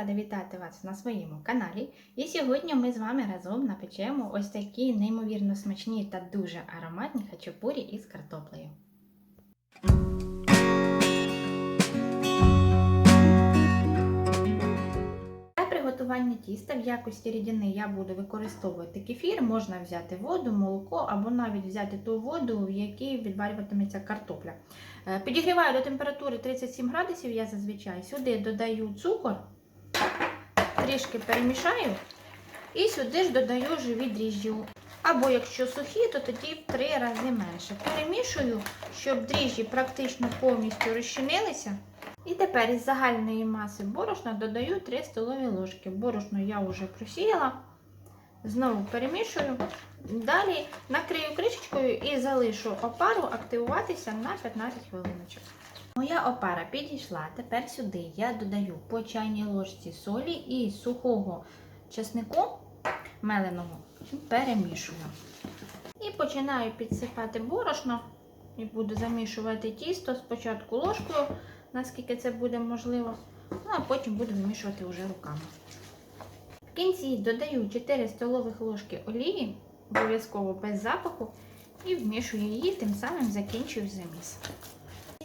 рада вітати вас на своєму каналі. І сьогодні ми з вами разом напечемо ось такі неймовірно смачні та дуже ароматні хачапурі із картоплею. Приготування тіста в якості рідини я буду використовувати кефір, можна взяти воду, молоко або навіть взяти ту воду, в якій відварюватиметься картопля. Е, Підігріваю до температури 37 градусів, я зазвичай сюди додаю цукор, трішки перемішаю і сюди ж додаю живі дріжджі. Або якщо сухі, то тоді в три рази менше. Перемішую, щоб дріжджі практично повністю розчинилися. І тепер із загальної маси борошна додаю 3 столові ложки. Борошно я вже просіяла. Знову перемішую. Далі накрию кришечкою і залишу опару активуватися на 15 хвилиночок. Моя опара підійшла. Тепер сюди я додаю по чайній ложці солі і сухого чеснику меленого перемішую. І починаю підсипати борошно і буду замішувати тісто спочатку ложкою, наскільки це буде можливо, ну а потім буду вимішувати вже руками. В кінці додаю 4 столових ложки олії, обов'язково без запаху, і вмішую її, тим самим закінчую заміс.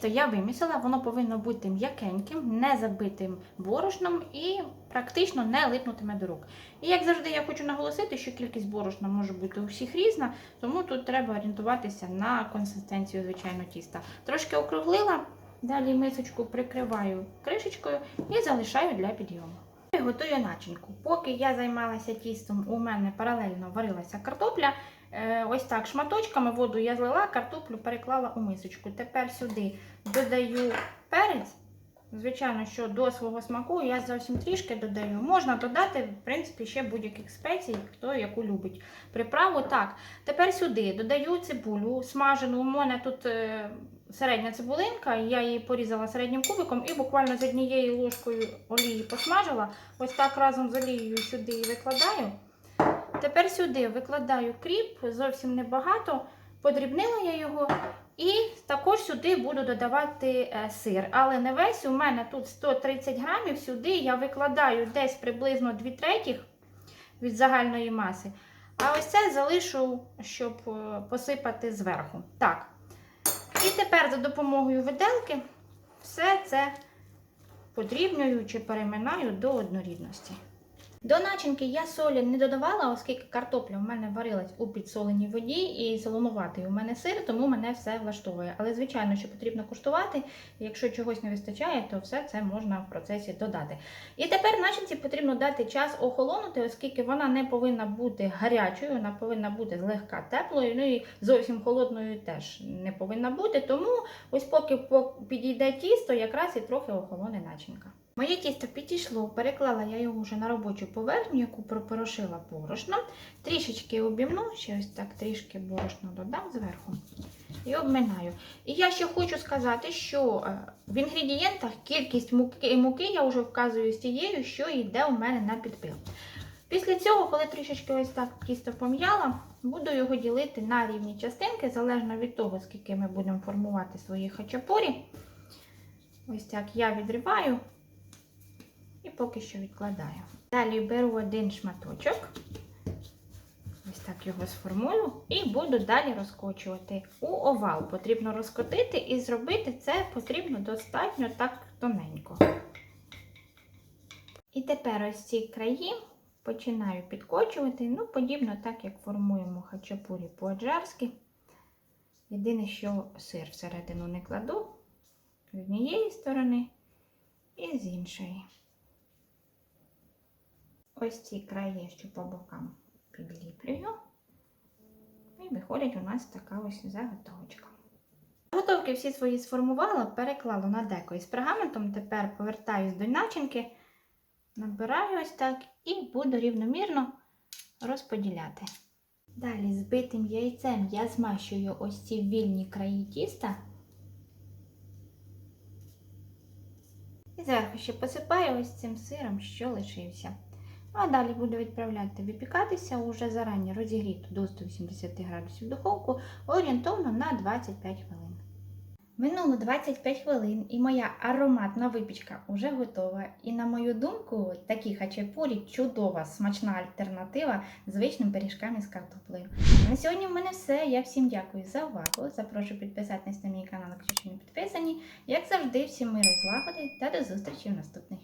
То я вимісила, воно повинно бути м'якеньким, не забитим борошном і практично не липнутиме до рук. І як завжди, я хочу наголосити, що кількість борошна може бути у всіх різна, тому тут треба орієнтуватися на консистенцію, звичайно, тіста. Трошки округлила, далі мисочку прикриваю кришечкою і залишаю для підйому. Готую начинку. Поки я займалася тістом, у мене паралельно варилася картопля. Е, Ось так шматочками воду я злила, картоплю переклала у мисочку. Тепер сюди додаю перець. Звичайно, що до свого смаку я зовсім трішки додаю. Можна додати, в принципі, ще будь-яких спецій, хто яку любить. Приправу так. Тепер сюди додаю цибулю, смажену. У мене тут е, середня цибулинка, я її порізала середнім кубиком і буквально з однією ложкою олії посмажила. Ось так разом з олією сюди і викладаю. Тепер сюди викладаю кріп, зовсім небагато, подрібнила я його. І також сюди буду додавати е, сир. Але не весь, у мене тут 130 грамів, сюди я викладаю десь приблизно 2 третіх від загальної маси. А ось це залишу, щоб е, посипати зверху. Так. І тепер за допомогою виделки все це подрібнюю чи переминаю до однорідності. До начинки я солі не додавала, оскільки картопля в мене варилась у підсоленій воді і солонуватий у мене сир, тому мене все влаштовує. Але, звичайно, що потрібно куштувати. Якщо чогось не вистачає, то все це можна в процесі додати. І тепер начинці потрібно дати час охолонути, оскільки вона не повинна бути гарячою, вона повинна бути злегка теплою, ну і зовсім холодною теж не повинна бути. Тому ось поки підійде тісто, якраз і трохи охолоне начинка. Моє тісто підійшло, переклала я його вже на робочу поверхню, яку пропорошила борошном. Трішечки обімну, ще ось так трішки борошно додам зверху і обминаю. І я ще хочу сказати, що е, в інгредієнтах кількість муки, муки я вже вказую з тією, що йде у мене на підпил. Після цього, коли трішечки ось так тісто пом'яла, буду його ділити на рівні частинки, залежно від того, скільки ми будемо формувати свої хачапурі. Ось так я відриваю поки що відкладаю. Далі беру один шматочок, ось так його сформую, і буду далі розкочувати. У овал потрібно розкотити і зробити це потрібно достатньо так тоненько. І тепер ось ці краї починаю підкочувати, ну, подібно так, як формуємо хачапурі по-аджарськи. Єдине, що сир всередину не кладу з однієї сторони і з іншої. Ось ці краї, що по бокам підліплюю. І виходить у нас така ось заготовочка. Заготовки всі свої сформувала, переклала на деко із пергаментом. Тепер повертаюсь до начинки, набираю ось так і буду рівномірно розподіляти. Далі збитим яйцем я змащую ось ці вільні краї тіста. І зверху ще посипаю ось цим сиром, що лишився. А далі буду відправляти випікатися уже зарані розігріту до 180 градусів духовку орієнтовно на 25 хвилин. Минуло 25 хвилин, і моя ароматна випічка вже готова. І на мою думку, такі хачапурі чудова, смачна альтернатива звичним пиріжкам із картоплею. На сьогодні в мене все. Я всім дякую за увагу. Запрошую підписатись на мій канал, якщо ще не підписані. Як завжди, всім миру злагоди та до зустрічі в наступних